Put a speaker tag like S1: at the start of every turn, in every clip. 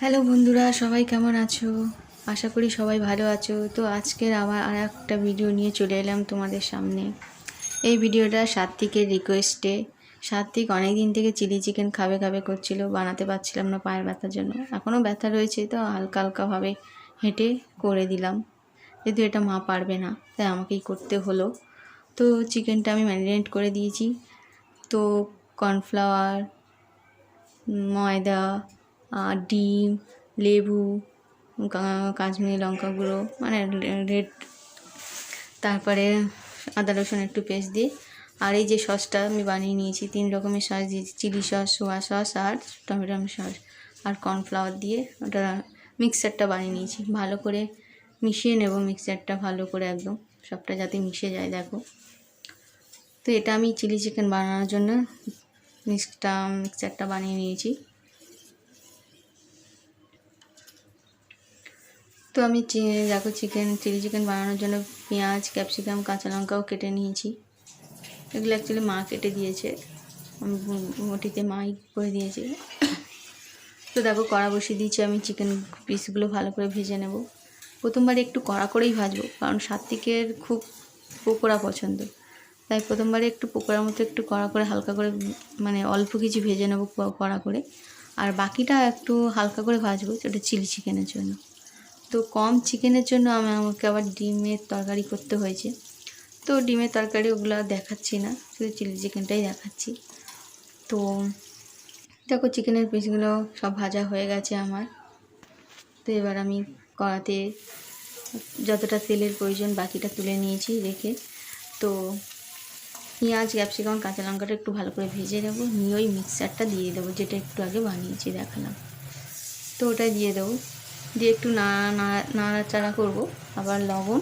S1: Hello বন্ধুরা, সবাই কেমন আছো? আশা করি সবাই ভালো আছো। তো আজকের আবার আর একটা ভিডিও নিয়ে চলে এলাম তোমাদের সামনে। এই ভিডিওটা সাত্বিকের রিকোয়েস্টে সাত্বিক অনেক দিন থেকে চিলি চিকেন খাবে খাবে করছিল, বানাতে পারছিলাম না পায়ের ব্যথার জন্য। এখনও ব্যথা রয়েছে, তো হালকা হালকাভাবে হেঁটে করে দিলাম। যেহেতু এটা মা পারবে না, তাই আমাকেই করতে হলো। তো চিকেনটা আমি ম্যারিনেট করে দিয়েছি। তো কর্নফ্লাওয়ার ময়দা ডিম, লেবু কাশ্মীরি লঙ্কা গুঁড়ো মানে রেড, তারপরে আদা রসুন একটু পেস্ট দিয়ে, আর এই যে সসটা আমি বানিয়ে নিয়েছি, তিন রকমের সস দিয়েছি, চিলি সস, সোয়া সস আর টমেটো সস আর কর্নফ্লাওয়ার দিয়ে ওটা মিক্সারটা বানিয়ে নিয়েছি। ভালো করে মিশিয়ে নেব মিক্সারটা, ভালো করে একদম, সবটা যাতে মিশে যায়, দেখো। তো এটা আমি চিলি চিকেন বানানোর জন্য মিক্সটা, মিক্সারটা বানিয়ে নিয়েছি। তো আমি দেখো চিকেন চিলি চিকেন বানানোর জন্য পেঁয়াজ ক্যাপসিকাম কাঁচা লঙ্কাও কেটে নিয়েছি। এগুলো অ্যাকচুয়ালি মা কেটে দিয়েছে। মটিতে মাই করে দিয়েছে। তো দেখো কড়া বসিয়ে দিয়েছি আমি চিকেন পিসগুলো ভালো করে ভেজে নেব। প্রথমবার একটু কড়া করেই ভাজবো, কারণ সাত্বিকের খুব পকোড়া পছন্দ। তাই প্রথমবারে একটু পকোড়ার মতো একটু কড়া করে হালকা করে মানে অল্প কিছু ভেজে নেব কড়া করে। আর বাকিটা একটু হালকা করে ভাজবো সেটা চিলি চিকেনের জন্য। তো কম চিকেনের জন্য আমি আমাকে আবার ডিমের তরকারি করতে হয়েছে। তো ডিমের তরকারি ওগুলো দেখাচ্ছি না, শুধু চিলি চিকেনটাই দেখাচ্ছি। তো দেখো চিকেনের পিসগুলো সব ভাজা হয়ে গেছে আমার। তো এবার আমি কড়াতে যতটা তেলের প্রয়োজন বাকিটা তুলে নিয়েছি রেখে। তো পেঁয়াজ, ক্যাপসিকাম, কাঁচা লঙ্কাটা একটু ভালো করে ভেজে নেব, নিয়ে ওই মিক্সারটা দিয়ে দেবো, যেটা একটু আগে বানিয়েছি, দেখালাম। তো ওটা দিয়ে দেবো। দিয়ে একটু নাড়া নাড়া নাড়াচাড়া করব। আবার লবণ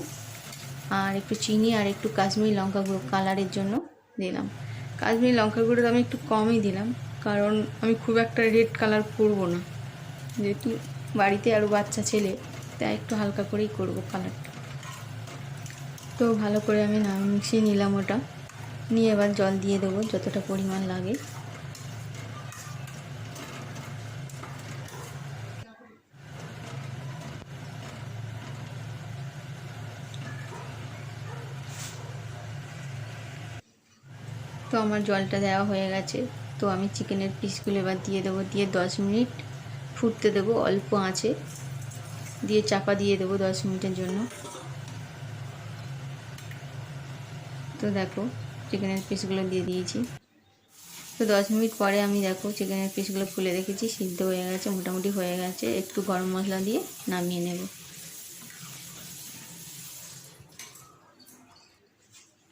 S1: আর একটু চিনি আর একটু কাশ্মীরি লঙ্কা গুঁড়ো কালারের জন্য দিলাম। কাশ্মীরি লঙ্কা গুঁড়ো আমি একটু কমই দিলাম, কারণ আমি খুব একটা রেড কালার করব না। যেহেতু বাড়িতে আরও বাচ্চা ছেলে, তাই একটু হালকা করেই করব কালারটা তো ভালো করে আমি মিশিয়ে নিলাম ওটা। নিয়ে এবার জল দিয়ে দেবো যতটা পরিমাণ লাগে। তো আমার জলটা দেওয়া হয়ে গেছে। তো আমি চিকেনের পিসগুলো এবার দিয়ে দেবো, দিয়ে দশ মিনিট ফুটতে দেবো অল্প আঁচে। দিয়ে চাপা দিয়ে দেবো দশ মিনিটের জন্য। তো দেখো, চিকেনের পিসগুলো দিয়ে দিয়েছি। তো দশ মিনিট পরে আমি দেখো, চিকেনের পিসগুলো খুলে রেখেছি, সিদ্ধ হয়ে গেছে, মোটামুটি হয়ে গেছে। একটু গরম মশলা দিয়ে নামিয়ে নেব।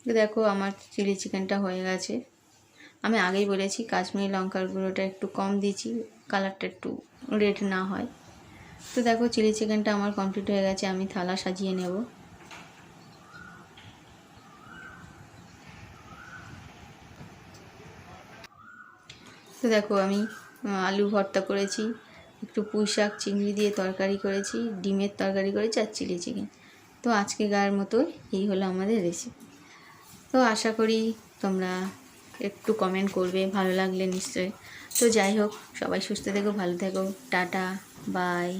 S1: দেখো আমার চিলি চিকেনটা হয়ে গেছে। আমি আগেই বলেছি কাশ্মীরি লঙ্কার গুঁড়োটা একটু কম দিয়েছি কালারটা একটু রেড না হয়। তো দেখো চিলি চিকেনটা আমার কমপ্লিট হয়ে গেছে, আমি থালা সাজিয়ে নেব। তো দেখো আমি আলু ভর্তা করেছি, একটু পুঁই শাক চিংড়ি দিয়ে তরকারি করেছি, ডিমের তরকারি করেছি আর চিলি চিকেন। তো আজকেকার মতো এই হলো আমাদের রেসিপি তো আশা করি তোমরা একটু কমেন্ট করবে, ভালো লাগলে নিশ্চয়ই। তো যাই হোক, সবাই সুস্থ থেকো, ভালো থেকো, টাটা বাই